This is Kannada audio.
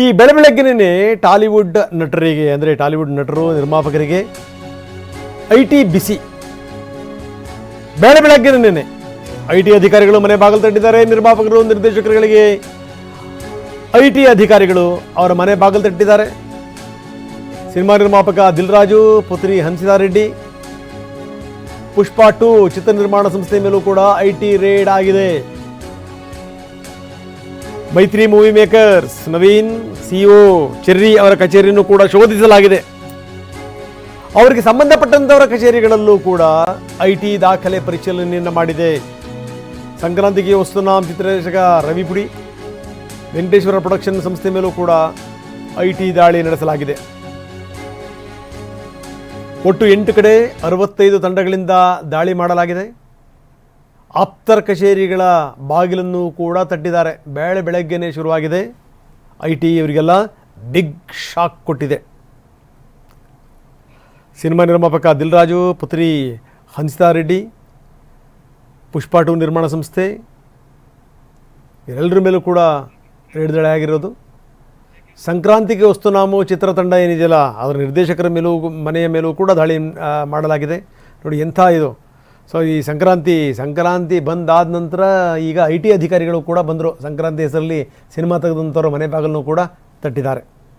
ಈ ಬೆಳೆ ಟಾಲಿವುಡ್ ನಟರಿಗೆ, ಅಂದರೆ ಟಾಲಿವುಡ್ ನಟರು, ನಿರ್ಮಾಪಕರಿಗೆ ಐ ಟಿ ಬಿಸಿ. ಬೆಳೆ ಬೆಳಗ್ಗೆನೇ ಐ ಟಿ ಅಧಿಕಾರಿಗಳು ಮನೆ ಬಾಗಿಲು ತಟ್ಟಿದ್ದಾರೆ. ನಿರ್ಮಾಪಕರು, ನಿರ್ದೇಶಕರುಗಳಿಗೆ ಐ ಟಿ ಅಧಿಕಾರಿಗಳು ಅವರ ಮನೆ ಬಾಗಿಲು ತಟ್ಟಿದ್ದಾರೆ. ಸಿನಿಮಾ ನಿರ್ಮಾಪಕ ದಿಲ್ರಾಜು, ಪುತ್ರಿ ಹನ್ಸಿದಾರೆಡ್ಡಿ ರೆಡ್ಡಿ ಟು ಚಿತ್ರ ನಿರ್ಮಾಣ ಸಂಸ್ಥೆ ಮೇಲೂ ಕೂಡ ಐ ಟಿ ರೇಡ್ ಆಗಿದೆ. Mythri movie makers Naveen CEO Cherry ಅವರ ಕಚೇರಿಯನ್ನು ಕೂಡ ಶೋಧಿಸಲಾಗಿದೆ. ಅವರಿಗೆ ಸಂಬಂಧಪಟ್ಟಂತವರ ಕಚೇರಿಗಳಲ್ಲೂ ಕೂಡ ಐ ಟಿ ದಾಖಲೆ ಪರಿಶೀಲನೆಯನ್ನು ಮಾಡಿದೆ. ಸಂಕ್ರಾಂತಿಗೆ ವಸ್ತುನಾಮ್ ಚಿತ್ರದರ್ಶಕ ರವಿಪುಡಿ, ವೆಂಕಟೇಶ್ವರ ಪ್ರೊಡಕ್ಷನ್ ಸಂಸ್ಥೆ ಮೇಲೂ ಕೂಡ ಐ ಟಿ ದಾಳಿ ನಡೆಸಲಾಗಿದೆ. ಒಟ್ಟು ಎಂಟು ಕಡೆ ಅರವತ್ತೈದು ತಂಡಗಳಿಂದ ದಾಳಿ ಮಾಡಲಾಗಿದೆ. ಆಪ್ತರ ಕಚೇರಿಗಳ ಬಾಗಿಲನ್ನು ಕೂಡ ತಟ್ಟಿದ್ದಾರೆ. ಬೇಳೆ ಬೆಳಗ್ಗೆನೇ ಶುರುವಾಗಿದೆ. ಐ ಟಿ ಇವರಿಗೆಲ್ಲ ಬಿಗ್ ಶಾಕ್ ಕೊಟ್ಟಿದೆ. ಸಿನಿಮಾ ನಿರ್ಮಾಪಕ ದಿಲ್ರಾಜು, ಪುತ್ರಿ ಹನ್ಸಿತಾ ರೆಡ್ಡಿ ಪುಷ್ಪ ಟು ನಿರ್ಮಾಣ ಸಂಸ್ಥೆ, ಎಲ್ಲರ ಮೇಲೂ ಕೂಡ ಹಿಡಿದಳೆ ಆಗಿರೋದು. ಸಂಕ್ರಾಂತಿಗೆ ವಸ್ತುನಾಮು ಚಿತ್ರತಂಡ ಏನಿದೆಯಲ್ಲ, ಅದರ ನಿರ್ದೇಶಕರ ಮೇಲೂ ಮನೆಯ ಮೇಲೂ ಕೂಡ ದಾಳಿ ಮಾಡಲಾಗಿದೆ. ನೋಡಿ ಎಂಥ ಇದು. ಸೊ ಈ ಸಂಕ್ರಾಂತಿ ಸಂಕ್ರಾಂತಿ ಬಂದಾದ ನಂತರ ಈಗ ಐ ಟಿ ಅಧಿಕಾರಿಗಳು ಕೂಡ ಬಂದರು. ಸಂಕ್ರಾಂತಿ ಹೆಸರಲ್ಲಿ ಸಿನಿಮಾ ತೆಗೆದಂಥವ್ರ ಮನೆ ಬಾಗಿಲನ್ನು ಕೂಡ ತಟ್ಟಿದ್ದಾರೆ.